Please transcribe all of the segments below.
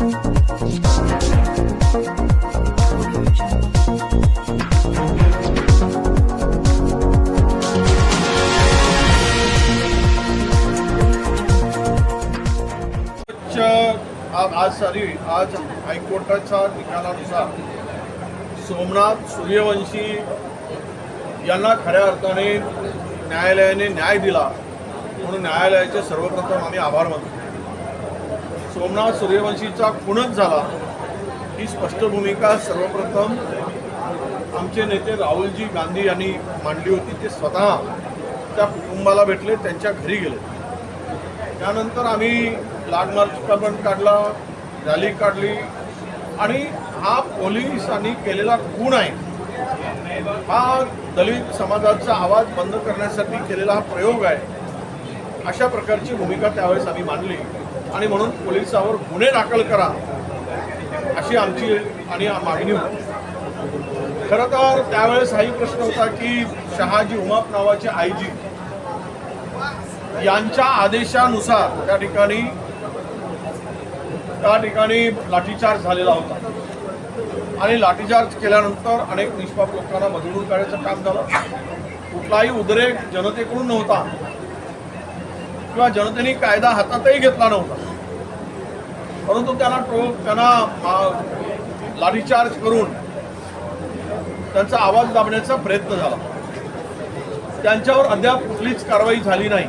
आज आज सारी आज हायकोर्टाच्या निकालानुसार सोमनाथ सूर्यवंशी यांना खऱ्या अर्थाने न्यायालयाने न्याय दिला. म्हणून न्यायालयाचे सर्वप्रथम आम्ही आभार मानतो. सोमनाथ सूर्यवंशीचा खूणच झाला. ही स्पष्ट भूमिका सर्वप्रथम आमचे नेते राहुलजी गांधी यांनी मांडली होती. ते स्वतः त्या कुटुंबाला भेटले त्यांच्या घरी गेले. त्यानंतर आम्ही लाग मार्च पण काढला रॅली काढली आणि हा पोलिसांनी केलेला खून आहे. हा दलित समाजाचा आवाज बंद करण्यासाठी केलेला हा प्रयोग आहे. अशा प्रकारची भूमिका त्यावेळेस आम्ही मांडली. आणि म्हणून पोलिसावर गुन्हे दाखल करा अशी आमची आणि मागणी होती. खरं तर त्यावेळेस हाही प्रश्न होता की शहाजी उमाप नावाचे आयजी यांच्या आदेशानुसार त्या ठिकाणी त्या ठिकाणी लाठीचार्ज झालेला होता. आणि लाठीचार्ज केल्यानंतर अनेक निष्पाप लोकांना मजबूर करायचं काम झालं. कुठलाही उद्रेक जनतेकडून नव्हता. किंवा जनतेने कायदा हातातही घेतला नव्हता. परंतु त्यांना टो त्यांना लाठीचार्ज करून त्यांचा आवाज दाबण्याचा प्रयत्न झाला. त्यांच्यावर अद्याप कुठलीच कारवाई झाली नाही.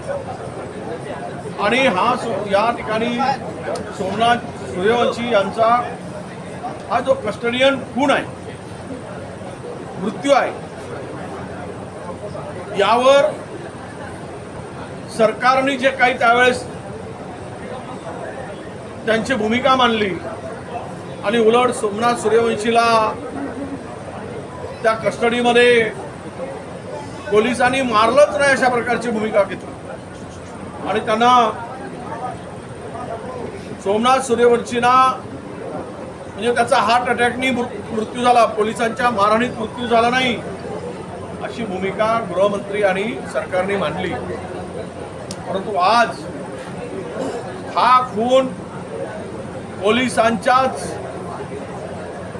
आणि हा सो या ठिकाणी सोमनाथ सूर्यवंशी यांचा हा जो कस्टडियन खून आहे मृत्यू आहे यावर सरकारने जे काही त्यावेळेस त्यांची भूमिका मांडली आणि उलट सोमनाथ सूर्यवंशीला त्या कस्टडीमध्ये पोलिसांनी मारलंच नाही अशा प्रकारची भूमिका घेतली. आणि त्यांना सोमनाथ सूर्यवंशीना म्हणजे त्याचा हार्ट अटॅकनी मृ- मृत्यू झाला पोलिसांच्या मारहाणीत मृत्यू झाला नाही अशी भूमिका गृहमंत्री आणि सरकारने मांडली. परंतु आज हा खून पोलिसांच्याच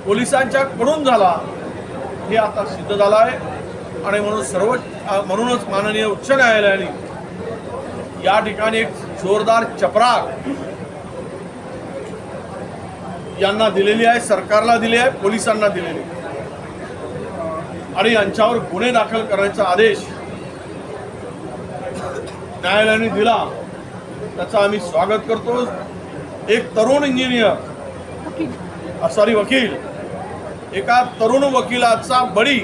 पोलिसांच्याकडून झाला हे आता सिद्ध झालं आहे आणि म्हणून सर्व म्हणूनच माननीय उच्च न्यायालयाने या ठिकाणी एक जोरदार चपराक यांना दिलेली आहे सरकारला दिली आहे पोलिसांना दिलेली आणि यांच्यावर गुन्हे दाखल करण्याचा आदेश न्यायालयाने दिला. त्याचं आम्ही स्वागत करतो. एक तरुण इंजिनियर सॉरी वकील एका तरुण वकिलाचा बळी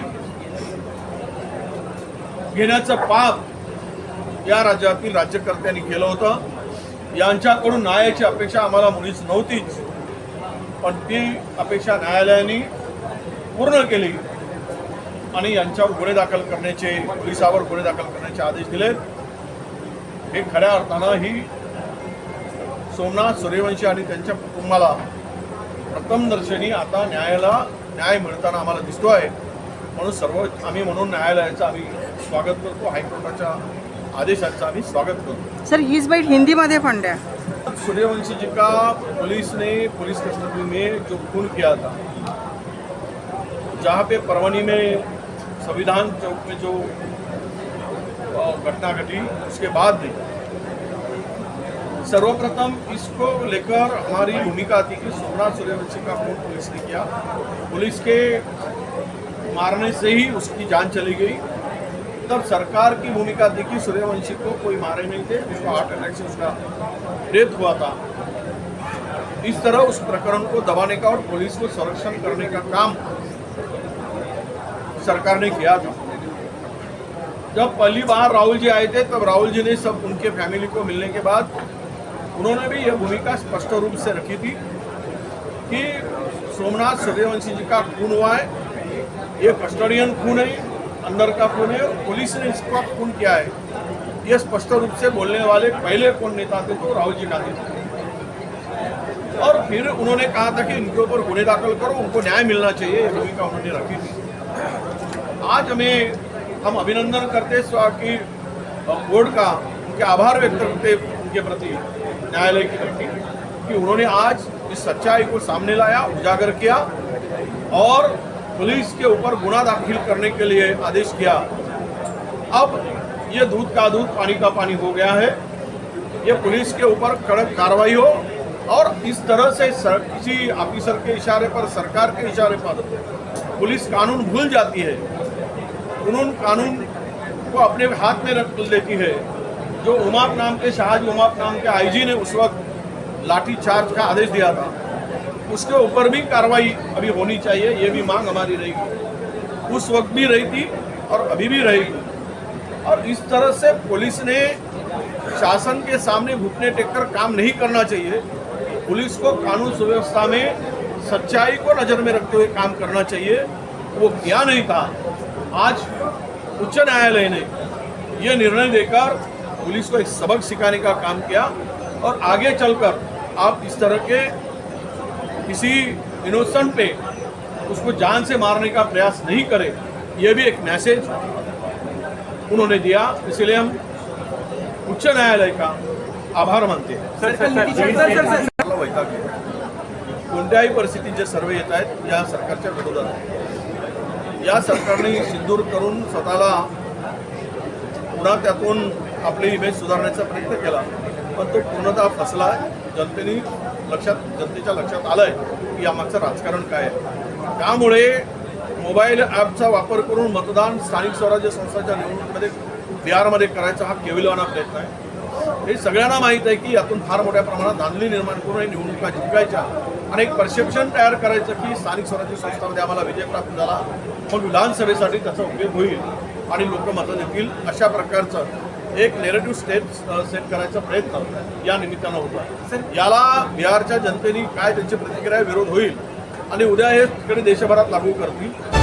घेण्याचं पाप या राज्यातील राज्यकर्त्यांनी केलं होतं. यांच्याकडून न्यायाची अपेक्षा आम्हाला मुळीच नव्हतीच. पण ती अपेक्षा न्यायालयाने पूर्ण केली आणि यांच्यावर गुन्हे दाखल करण्याचे पोलिसावर गुन्हे दाखल करण्याचे आदेश दिलेत. हे खऱ्या अर्थानं ही सोमनाथ सूर्यवंशी आणि त्यांच्या कुटुंबाला प्रथम दर्शनी आता न्यायाला न्याय मिळताना आम्हाला दिसतो आहे. म्हणून सर्व आम्ही म्हणून न्यायालयाचं आम्ही स्वागत करतो हायकोर्टाच्या आदेशाचं आम्ही स्वागत करतो. सर हीच बाईट हिंदीमध्ये पण द्या. सूर्यवंशी जी का पुलिस ने पुलिस कस्टडी में जो खून किया था जहाँ पे परवनी में संविधान चौक में जो घटना घटी, उसके बाद भी। सर्वप्रथम इसको लेकर हमारी भूमिका थी कि सोमनाथ सूर्यवंशी का फ़ोन पुलिस ने किया। पुलिस के मारने से ही उसकी जान चली गई। तब सरकार की भूमिका थी कि सूर्यवंशी को कोई मारे नहीं थे उसको हार्ट अटैक से उसका डेथ हुआ था। इस तरह उस प्रकरण को दबाने का और पुलिस को संरक्षण करने का काम सरकार ने किया था। जब पहली बार राहुल जी आए थे, तब राहुल जी ने सब उनके फैमिली को मिलने के बाद उन्होंने भी यह भूमिका स्पष्ट रूप से रखी थी कि सोमनाथ सूर्यवंशी जी का खून हुआ है, ये कस्टोडियन खून है, अंदर का खून है और पुलिस ने इसका खून किया है। ये स्पष्ट रूप से बोलने वाले पहले कौन नेता थे तो राहुल जी गांधी थे और फिर उन्होंने कहा था कि इनके ऊपर गुन्हे दाखिल करो, उनको न्याय मिलना चाहिए, ये भूमिका उन्होंने रखी थी। आज हमें हम अभिनंदन करते की बोर्ड का उनके आभार व्यक्त करते उनके प्रति न्यायालय की प्रति कि उन्होंने आज इस सच्चाई को सामने लाया उजागर किया और पुलिस के ऊपर गुना दाखिल करने के लिए आदेश किया। अब ये दूध का दूध पानी का पानी हो गया है। ये पुलिस के ऊपर कड़क कार्रवाई हो और इस तरह से सर, किसी ऑफिसर के इशारे पर सरकार के इशारे पर पुलिस कानून भूल जाती है। कानून कानून को अपने हाथ में रख लेती है। जो उमाप नाम के शाहज उमाप नाम के आईजी ने उस वक्त लाठी चार्ज का आदेश दिया था, उसके ऊपर भी कार्रवाई अभी होनी चाहिए, ये भी मांग हमारी रहेगी उस वक्त भी रही थी और अभी भी रहेगी और इस तरह से पुलिस ने शासन के सामने घुटने टेक कर काम नहीं करना चाहिए। पुलिस को कानून सुव्यवस्था में सच्चाई को नज़र में रखते हुए काम करना चाहिए, वो किया नहीं था। आज उच्च न्यायालय ने यह निर्णय देकर पुलिस को एक सबक सिखाने का काम किया और आगे चलकर आप इस तरह के किसी इनोसेंट पे उसको जान से मारने का प्रयास नहीं करें यह भी एक मैसेज उन्होंने दिया इसलिए हम उच्च न्यायालय का आभार मानते हैं. कोणत्याही परिस्थितीत जे सर्व येत आहेत या सरकारच्या विरोधात. या सरकारने सिंदूर करून स्वतःला पुन्हा त्यातून आपली इमेज सुधारण्याचा प्रयत्न केला. पण तो पूर्णतः फसला जनतेने लक्षात जनतेच्या लक्षात आलं आहे की यामागचं राजकारण काय आहे. त्यामुळे मोबाईल ॲपचा वापर करून मतदान स्थानिक स्वराज्य संस्थांच्या निवडणुकीमध्ये बिहारमध्ये करायचा हा केविलवाना प्रयत्न आहे. हे सगळ्यांना माहीत आहे की यातून फार मोठ्या प्रमाणात धांदली निर्माण करून हे निवडणुका जिंकायच्या. आणि एक परसेप्शन तयार करायचं की स्थानिक स्वराज्य संस्थांमध्ये आम्हाला विजय प्राप्त झाला. मग विधानसभेसाठी त्याचा उपयोग होईल आणि लोक मतं देतील अशा प्रकारचं एक नेरेटिव्ह स्टेट सेट करायचा प्रयत्न या निमित्तानं होता याला बिहारच्या जनतेने काय त्यांची प्रतिक्रिया विरोध होईल आणि उद्या हे तिकडे देशभरात लागू करतील